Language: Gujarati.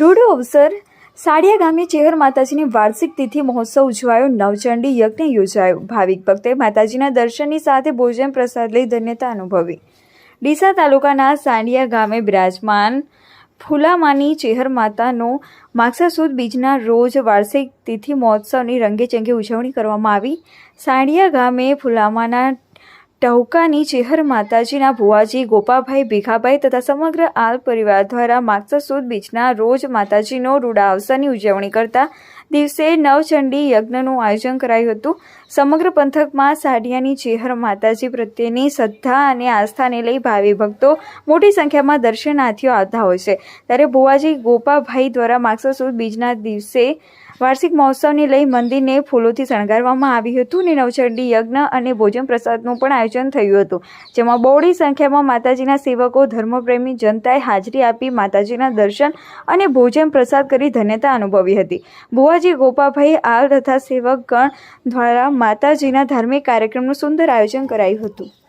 રૂડો અવસર. સાડિયા ગામે ચેહર માતાજીની વાર્ષિક તિથિ મહોત્સવ ઉજવાયો. નવચંડી યજ્ઞ યોજાયો. ભાવિક ભક્તે માતાજીના દર્શનની સાથે ભોજન પ્રસાદ લઈ ધન્યતા અનુભવી. ડીસા તાલુકાના સાંડિયા ગામે બિરાજમાન ફૂલામાની ચેહર માતાનો માગસર સુદ બીજના રોજ વાર્ષિક તિથિ મહોત્સવની રંગેચંગે ઉજવણી કરવામાં આવી. સાંડિયા ગામે ફૂલામાના ટહુકાની ચેહર માતાજીના ભુવાજી ગોપાભાઈ ભીખાભાઈ તથા સમગ્ર આલ પરિવાર દ્વારા માગસર સુદ બીજના રોજ માતાજીનો રૂડા અવસરની ઉજવણી કરતા દિવસે નવચંડી યજ્ઞનું આયોજન કરાયું હતું. સમગ્ર પંથકમાં સાડિયાની ચેહર, માતાજી પ્રત્યેની શ્રદ્ધા અને આસ્થાને લઈ ભાવિ ભક્તો મોટી સંખ્યામાં દર્શનાર્થીઓ આવતા હોય છે. ત્યારે ભુવાજી ગોપાભાઈ દ્વારા માગસર સુદ બીજના દિવસે વાર્ષિક મહોત્સવને લઈ મંદિરને ફૂલોથી શણગારવામાં આવ્યું હતું અને નવચંડી યજ્ઞ અને ભોજન પ્રસાદનું પણ આયોજન થયું હતું. જેમાં બહોળી સંખ્યામાં માતાજીના સેવકો, ધર્મપ્રેમી જનતાએ હાજરી આપી માતાજીના દર્શન અને ભોજન પ્રસાદ કરી ધન્યતા અનુભવી હતી. ભુવાજી ગોપાભાઈ આલ તથા સેવકગણ દ્વારા માતાજીના ધાર્મિક કાર્યક્રમનું સુંદર આયોજન કરાયું હતું.